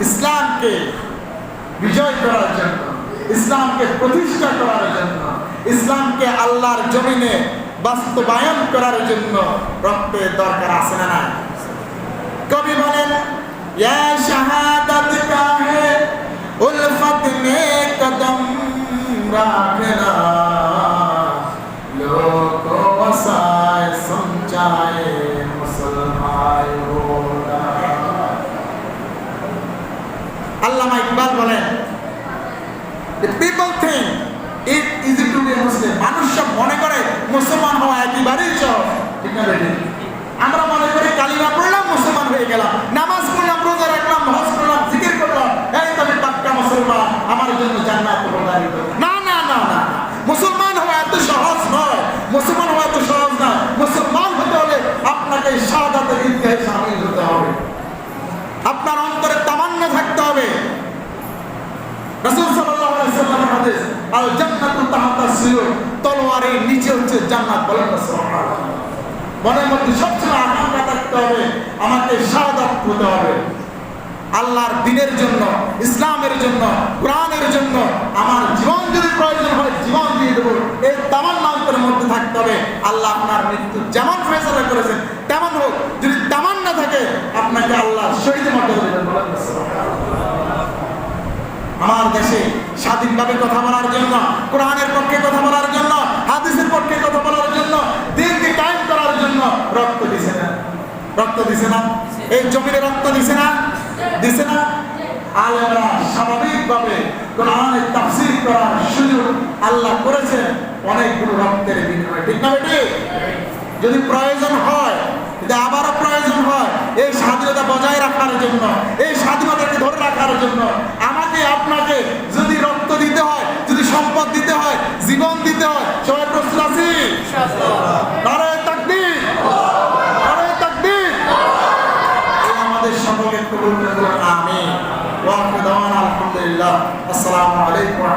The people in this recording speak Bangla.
ইসলামকে বিজয় করার জন্য ইসলামকে প্রতিষ্ঠা করার জন্য ইসলামকে আল্লাহর জমিনে বাস্তবায়ন করার জন্য রক্তের দরকার আছে না না কবি বলেন শাহাদাত কা হে উলফত মে কদম রাখনা লোক বসায় সমঝায় মুসলমান আল্লামা ইকবাল বলেন people think it easy to be muslim. মানুষ সব মনে করে মুসলমান হওয়া একেবারেই সহজ আমরা মনে করি কালিমা পড়লাম, মুসলমান হয়ে গেলাম। নামাজ পড়লাম, রোজা রাখলাম, হজ করলাম, জিকির করলাম। এই তো আমি পাক্কা মুসলমান, আমার জন্য জান্নাত প্রদানিত না না না না না। মুসলমান হওয়া এত সহজ নয়। মুসলমান হওয়া এত সহজ না মুসলমান হতে হলে আপনাকে শাহাদাতের ঈদগাহে সামিল হতে হবে আপনার অন্তরে তামান্না থাকতে হবে রাসূল সাল্লাল্লাহু আলাইহি সাল্লামের হাদিস আল জান্নাতু তাহাতা সিয়ুর তলোয়ারের নিচে হচ্ছে জান্নাত বলেন না মনের মধ্যে সবসময় আকাঙ্ক্ষা থাকতে হবে, আমাকে শাহাদাত হতে হবে। আল্লাহর দিনের জন্য, ইসলামের জন্য, কোরআনের জন্য আমার জীবন যদি প্রয়োজন হয়, জীবন দিয়ে দেবো। এই তামান্না অন্তরের মধ্যে থাকতে হবে। আল্লাহ আপনার মৃত্যু যেমন ফেসলা করেছেন, তেমন হোক, যদি তামান্না থাকে, আপনাকে আল্লাহ শহীদ না সুবহানাল্লাহ। আমার দেশে স্বাধীনভাবে কথা বলার জন্য, কোরআনের পক্ষে কথা বলার জন্য, হাদিসের পক্ষে কথা বলার জন্য দিনকে কায়েম করার জন্য রক্ত দিছে না। রক্ত দিছে না। এই জমিনে রক্ত দিছে না। দিছে না। আলেমরা স্বাভাবিকভাবে কোরআনের তাফসীর করার সুযোগ আল্লাহ করেছেন। অনেকগুলো রক্তের বিনিময়ে। ঠিক না বেটি? যদি প্রয়োজন হয়, যদি আবারও প্রয়োজন হয়, এই স্বাধীনতা বজায় রাখার জন্য, এই স্বাধীনতাকে ধরে রাখার জন্য আমাকে আপনাকে كل نقول آمين واخر الحمد لله. السلام عليكم ورحمة